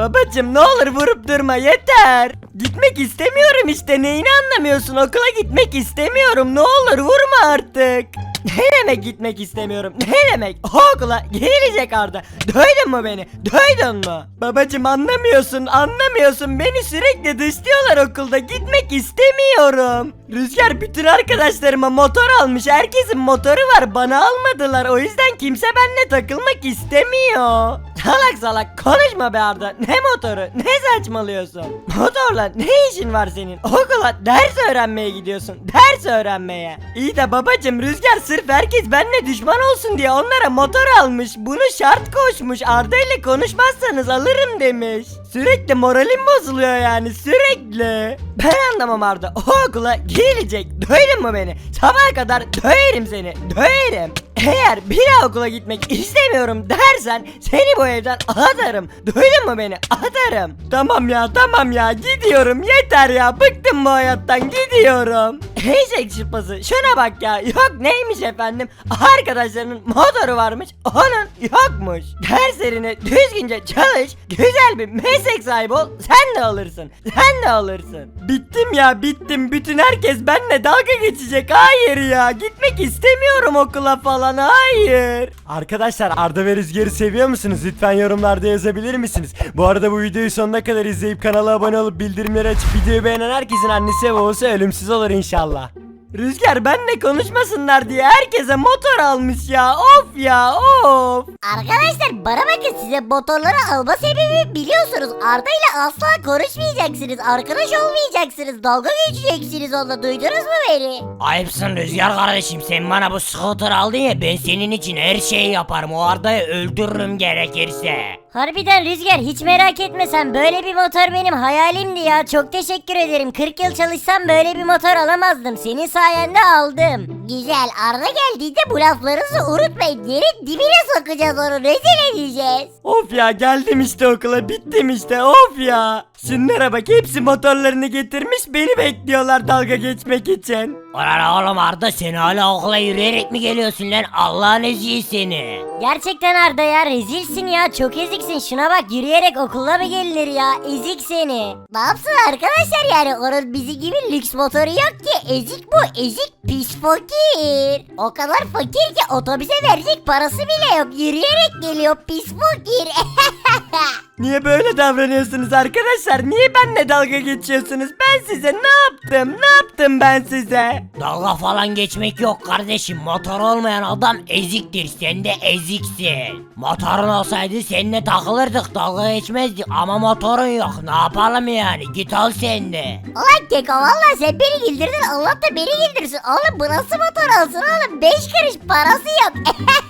Babacım ne olur vurup durma yeter. Gitmek istemiyorum işte neyini anlamıyorsun okula gitmek istemiyorum ne olur vurma artık. Ne demek gitmek istemiyorum ne demek okula gelecek Arda duydun mu beni duydun mu? Babacım anlamıyorsun anlamıyorsun beni sürekli dışlıyorlar okulda gitmek istemiyorum. Rüzgar bütün arkadaşlarıma motor almış herkesin motoru var bana almadılar o yüzden kimse benimle takılmak istemiyor. Salak salak konuşma be Arda ne motoru ne saçmalıyorsun? Motorla ne işin var senin? Okula ders öğrenmeye gidiyorsun ders öğrenmeye. İyi de babacım Rüzgar sırf herkes benimle düşman olsun diye onlara motor almış bunu şart koşmuş Arda ile konuşmazsanız alırım demiş. Sürekli moralim bozuluyor yani sürekli. Ben anlamam Arda o okula gelecek duydun mu beni? Sabaha kadar döverim seni döverim. Eğer bir daha okula gitmek istemiyorum dersen seni bu evden atarım. Duydun mu beni? Atarım. Tamam ya tamam ya gidiyorum yeter ya bıktım bu hayattan gidiyorum. Eşek çıpası şuna bak ya yok neymiş efendim arkadaşlarının motoru varmış onun yokmuş. Derslerini düzgünce çalış güzel bir meslek sahibi ol sen de alırsın sen de alırsın. Bittim ya bittim bütün herkes benimle dalga geçecek hayır ya gitmek istemiyorum okula falan hayır. Arkadaşlar Arda ve Rüzgar'ı seviyor musunuz? Lütfen yorumlarda yazabilir misiniz? Bu arada bu videoyu sonuna kadar izleyip kanala abone olup bildirimleri açıp videoyu beğenen herkesin annesi ve babası ölümsüz olur inşallah. Rüzgar benle konuşmasınlar diye herkese motor almış ya of ya of. Arkadaşlar bana bakın size motorları alma sebebi biliyorsunuz Arda ile asla konuşmayacaksınız arkadaş olmayacaksınız dalga geçeceksiniz onunla duydunuz mu beni? Ayıpsın Rüzgar kardeşim sen bana bu scooter aldın ya ben senin için her şeyi yaparım o Arda'yı öldürürüm gerekirse. Harbiden Rüzgar hiç merak etme sen. Böyle bir motor benim hayalimdi ya. Çok teşekkür ederim. 40 yıl çalışsam böyle bir motor alamazdım. Senin sayende aldım. Güzel Arda geldiğinde bu laflarınızı unutmayın. Yerin dibine sokacağız onu. Rezil edeceğiz. Of ya geldim işte okula. Bittim işte. Of ya. Şunlara bak hepsi motorlarını getirmiş. Beni bekliyorlar dalga geçmek için. Ulan oğlum Arda sen hala okula yürüyerek mi geliyorsun lan Allah'ın eziği seni. Gerçekten Arda ya rezilsin ya çok eziksin şuna bak yürüyerek okula mı gelinir ya ezik seni. Ne yapsın arkadaşlar yani onun bizi gibi lüks motoru yok ki ezik bu ezik pis fakir. O kadar fakir ki otobüse verecek parası bile yok yürüyerek geliyor pis fakir. Niye böyle davranıyorsunuz arkadaşlar? Niye benimle dalga geçiyorsunuz? Ben size ne yaptım? Ne yaptım ben size? Dalga falan geçmek yok kardeşim motor olmayan adam eziktir sen de eziksin. Motorun olsaydı seninle takılırdık dalga geçmezdik ama motorun yok ne yapalım yani git al sen de. Ulan Keko valla sen beni güldürdün Allah da beni güldürsün. Oğlum bu nasıl motor olsun oğlum 5 kuruş parası yok.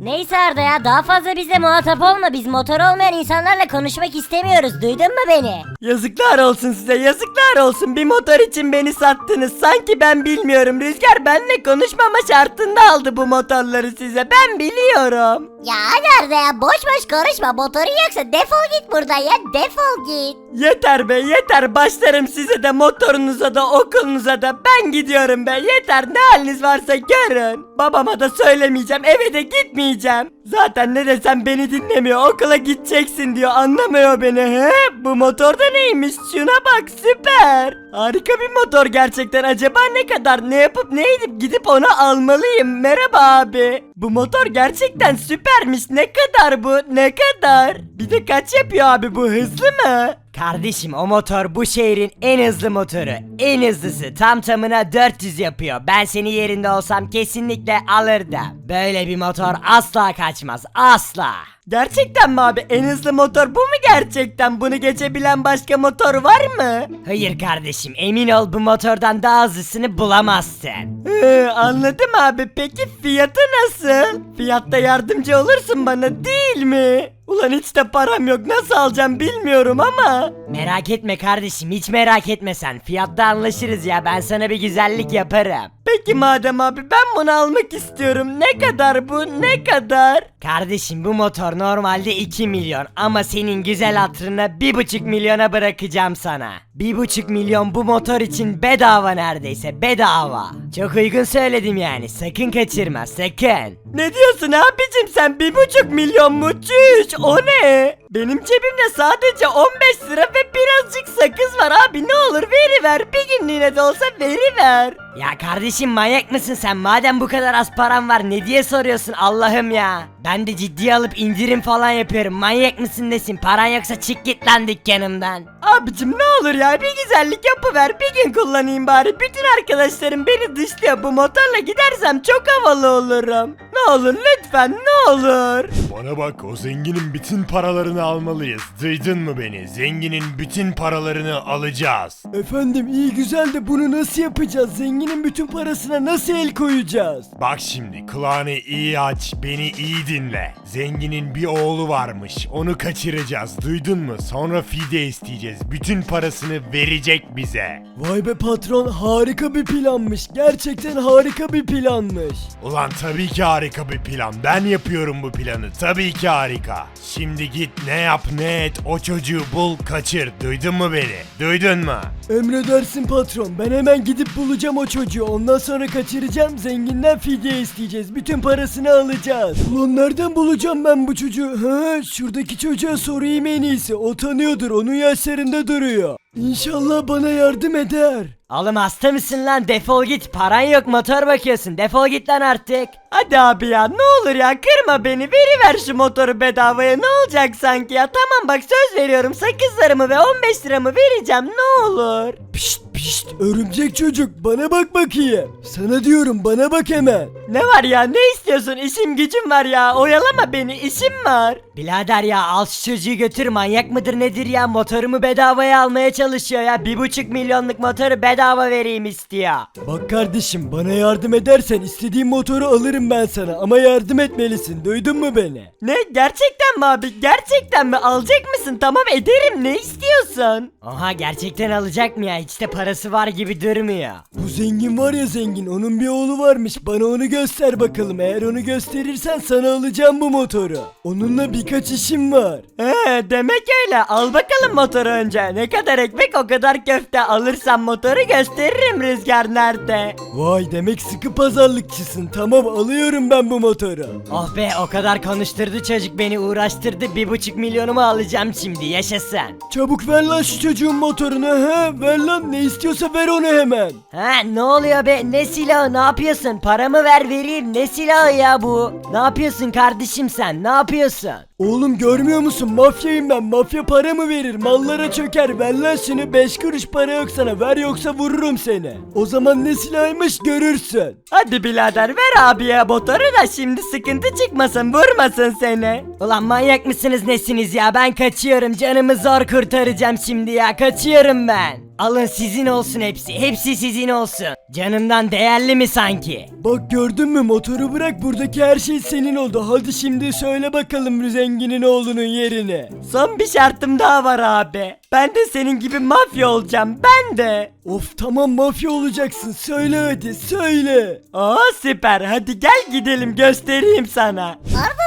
Neyse Arda ya daha fazla bizle muhatap olma. Biz motor olmayan insanlarla konuşmak istemiyoruz. Duydun mu beni? Yazıklar olsun size yazıklar olsun. Bir motor için beni sattınız. Sanki ben bilmiyorum. Rüzgar benle konuşmama şartında aldı bu motorları size. Ben biliyorum Ya Arda ya boş boş konuşma. Motorun yoksa defol git buradan ya defol git. Yeter be yeter. Başlarım size de motorunuza da okulunuza da. Ben gidiyorum be. Yeter ne haliniz varsa görün. Babama da söylemeyeceğim eve de gitmeyeceğim Zaten ne desem beni dinlemiyor okula gideceksin diyor anlamıyor beni he? Bu motor da neymiş? Şuna bak süper. Harika bir motor gerçekten. Acaba ne kadar ne yapıp ne edip gidip onu almalıyım? Merhaba abi. Bu motor gerçekten süpermiş. Ne kadar bu ne kadar? Bir de kaç yapıyor abi bu hızlı mı? Kardeşim o motor bu şehrin en hızlı motoru. En hızlısı tam tamına 400 yapıyor. Ben senin yerinde olsam kesinlikle alırdım. Böyle bir motor asla kaçmaz. Asla. Gerçekten mi abi? En hızlı motor bu mu gerçekten? Bunu geçebilen başka motor var mı? Hayır kardeşim emin ol bu motordan daha hızlısını bulamazsın. Ee, anladım abi. Peki fiyatı nasıl? Fiyatta yardımcı olursun bana değil mi? Ulan hiç de param yok nasıl alacağım bilmiyorum ama. Merak etme kardeşim hiç merak etme sen. Fiyatta anlaşırız ya ben sana bir güzellik yaparım. Peki madem abi ben bunu almak istiyorum. Ne kadar bu ne kadar? Kardeşim bu motor normalde 2 milyon ama senin güzel hatırına 1,5 milyona bırakacağım sana. 1,5 milyon bu motor için bedava neredeyse bedava. Çok uygun söyledim yani sakın kaçırma sakın. Ne diyorsun abicim sen 1,5 milyon mu? Çüş o ne? Benim cebimde sadece 15 lira ve birazcık sakız var abi ne olur veriver bir günlüğüne de olsa veriver. Ya kardeşim manyak mısın sen madem bu kadar az param var ne diye soruyorsun Allah'ım ya. Ben de ciddiye alıp indirim falan yapıyorum manyak mısın nesin paran yoksa çık git lan dükkanımdan. Abicim ne olur ya bir güzellik yapıver bir gün kullanayım bari bütün arkadaşlarım beni dışlıyor bu motorla gidersem çok havalı olurum. Ne olur lütfen ne olur. Bana bak o zenginin bütün paralarını almalıyız. Duydun mu beni? Zenginin bütün paralarını alacağız. Efendim iyi güzel de bunu nasıl yapacağız? Zenginin bütün parasına nasıl el koyacağız? Bak şimdi kulağını iyi aç, beni iyi dinle. Zenginin bir oğlu varmış, onu kaçıracağız. Duydun mu? Sonra fide isteyeceğiz. Bütün parasını verecek bize. Vay be patron harika bir planmış. Gerçekten harika bir planmış. Ulan tabii ki harika bir plan. Ben yapıyorum bu planı. Tabii ki harika. Şimdi git ne yap ne et o çocuğu bul kaçır. Duydun mu beni? Duydun mu? Emredersin patron. Ben hemen gidip bulacağım o çocuğu. Ondan sonra kaçıracağım. Zenginden fidye isteyeceğiz. Bütün parasını alacağız. Ulan nereden bulacağım ben bu çocuğu? Ha, şuradaki çocuğa sorayım en iyisi. O tanıyordur. Onun yaşlarında duruyor. İnşallah bana yardım eder. Oğlum hasta mısın lan defol git paran yok motor bakıyorsun defol git lan artık. Hadi abi ya ne olur ya kırma beni veriver şu motoru bedavaya ne olacak sanki ya tamam bak söz veriyorum sakızlarımı ve 15 liramı vereceğim ne olur. Pişt pişt örümcek çocuk bana bak bakayım. Sana diyorum bana bak hemen. Ne var ya ne istiyorsun işim gücüm var ya oyalama beni işim var. Birader ya al şu çocuğu götür manyak mıdır nedir ya motorumu bedavaya almaya çalışıyor ya bir buçuk milyonluk motoru bedava vereyim istiyor. Bak kardeşim bana yardım edersen istediğin motoru alırım ben sana ama yardım etmelisin duydun mu beni? Ne gerçekten mi abi gerçekten mi alacak mısın tamam ederim ne istiyorsun? Oha gerçekten alacak mı ya hiç de parası var gibi durmuyor. Bu zengin var ya zengin onun bir oğlu varmış bana onu göster bakalım eğer onu gösterirsen sana alacağım bu motoru. Onunla birkaç işim var. He demek öyle al bakalım motoru önce ne kadar ekmek o kadar köfte alırsan motoru gösteririm rüzgar nerede. Vay demek sıkı pazarlıkçısın tamam alıyorum ben bu motoru. Oh be o kadar konuşturdu çocuk beni uğraştırdı bir buçuk milyonumu alacağım şimdi yaşasın. Çabuk ver lan şu çocuğun motorunu he ver lan ne istiyorsa ver onu hemen. Ha ne oluyor be ne silahı ne yapıyorsun paramı ver vereyim ne silahı ya bu. Ne yapıyorsun kardeşim sen ne yapıyorsun? Oğlum görmüyor musun mafyayım ben mafya para mı verir mallara çöker ver lan şunu 5 kuruş para yok sana ver yoksa vururum seni. O zaman ne silahıymış görürsün. Hadi birader ver abiye motoru da şimdi sıkıntı çıkmasın vurmasın seni. Ulan manyak mısınız nesiniz ya ben kaçıyorum canımı zor kurtaracağım şimdi ya kaçıyorum ben. Alın sizin olsun hepsi hepsi sizin olsun. Canımdan değerli mi sanki? Bak gördün mü motoru bırak buradaki her şey senin oldu. Hadi şimdi söyle bakalım zenginin oğlunun yerini. Son bir şartım daha var abi. Ben de senin gibi mafya olacağım ben de. Of tamam mafya olacaksın söyle hadi söyle. Aa süper hadi gel gidelim göstereyim sana. Arda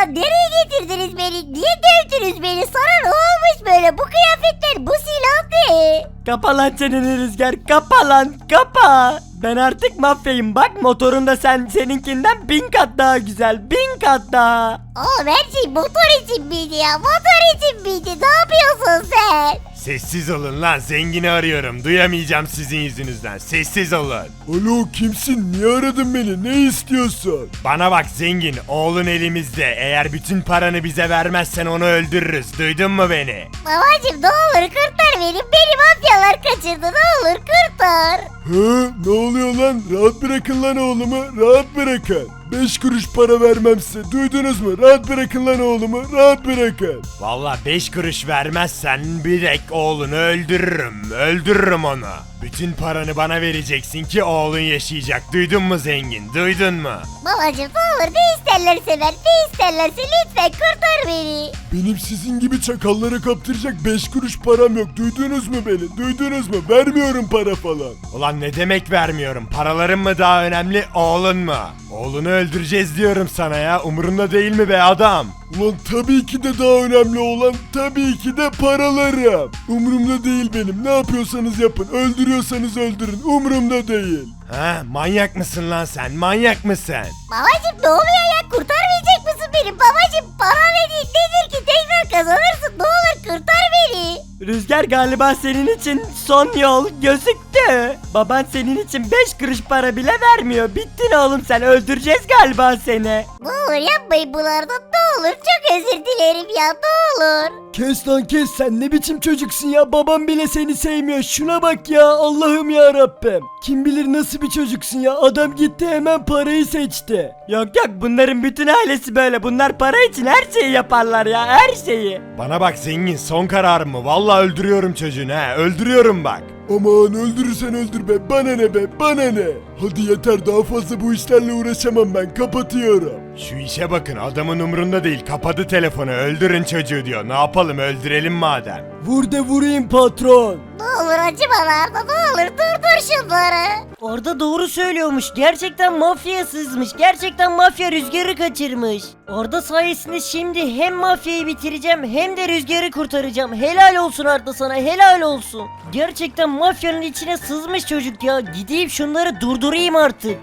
ya? Nereye getirdiniz beni? Niye dövdünüz beni? Sana ne olmuş böyle? Bu kıyafetler, bu silah ne? Kapa lan çeneni rüzgar kapa lan kapa. Ben artık mafyayım bak motorun da sen seninkinden bin kat daha güzel bin kat daha. Oğlum her şey motor için miydi ya? Motor için miydi? Ne yapıyorsun sen? Sessiz olun lan zengini arıyorum. Duyamayacağım sizin yüzünüzden. Sessiz olun. Alo kimsin niye aradın beni ne istiyorsun? Bana bak zengin oğlun elimizde. Eğer bütün paranı bize vermezsen onu öldürürüz. Duydun mu beni? Babacım ne olur kurtar beni. Beni mafyalar kaçırdı. Ne olur kurtar. Hı ne oluyor lan rahat bırakın lan oğlumu rahat bırakın. 5 kuruş para vermem size duydunuz mu rahat bırakın lan oğlumu rahat bırakın. Valla 5 kuruş vermezsen bir ek oğlunu öldürürüm. Öldürürüm onu. Bütün paranı bana vereceksin ki oğlun yaşayacak. Duydun mu zengin? Duydun mu? Babacım ne olur ne isterlerse ver ne isterlerse lütfen kurtar beni. Benim sizin gibi çakallara kaptıracak 5 kuruş param yok. Duydunuz mu beni? Duydunuz mu? Vermiyorum para falan. Ulan ne demek vermiyorum? Paraların mı daha önemli, oğlun mu? Oğlunu öldüreceğiz diyorum sana ya. Umurunda değil mi be adam? Ulan tabii ki de daha önemli olan tabii ki de paralarım. Umurumda değil benim. Ne yapıyorsanız yapın. Öldürüyorsanız öldürün. Umurumda değil. Ha, manyak mısın lan sen? Manyak mısın? Babacım ne oluyor ya kurtarmayacak mısın beni babacım para verin nedir ki tekrar kazanırsın ne olur kurtar beni. Rüzgar galiba senin için son yol gözüktü. Baban senin için 5 kuruş para bile vermiyor. Bittin oğlum sen öldüreceğiz galiba seni. Ne olur yapmayın bunlardan olur çok özür dilerim ya ne olur. Kes lan kes sen ne biçim çocuksun ya babam bile seni sevmiyor şuna bak ya Allah'ım ya Rabbim. Kim bilir nasıl bir çocuksun ya adam gitti hemen parayı seçti. Yok yok bunların bütün ailesi böyle. Bunlar para için her şeyi yaparlar ya her şeyi. Bana bak zengin son kararım mı? Vallahi öldürüyorum çocuğunu ha. Öldürüyorum bak. Aman öldürürsen öldür be bana ne be bana ne. Hadi yeter daha fazla bu işlerle uğraşamam ben kapatıyorum. Şu işe bakın adamın umrunda değil. Kapadı telefonu. Öldürün çocuğu diyor. Ne yapalım öldürelim madem. Vur de vurayım patron. Olur acıma Arda ne olur durdur şunları. Orada doğru söylüyormuş. Gerçekten mafya sızmış. Gerçekten mafya rüzgarı kaçırmış. Orada sayesinde şimdi hem mafyayı bitireceğim hem de rüzgarı kurtaracağım. Helal olsun Arda sana helal olsun. Gerçekten mafyanın içine sızmış çocuk ya. Gideyim şunları durdurayım artık.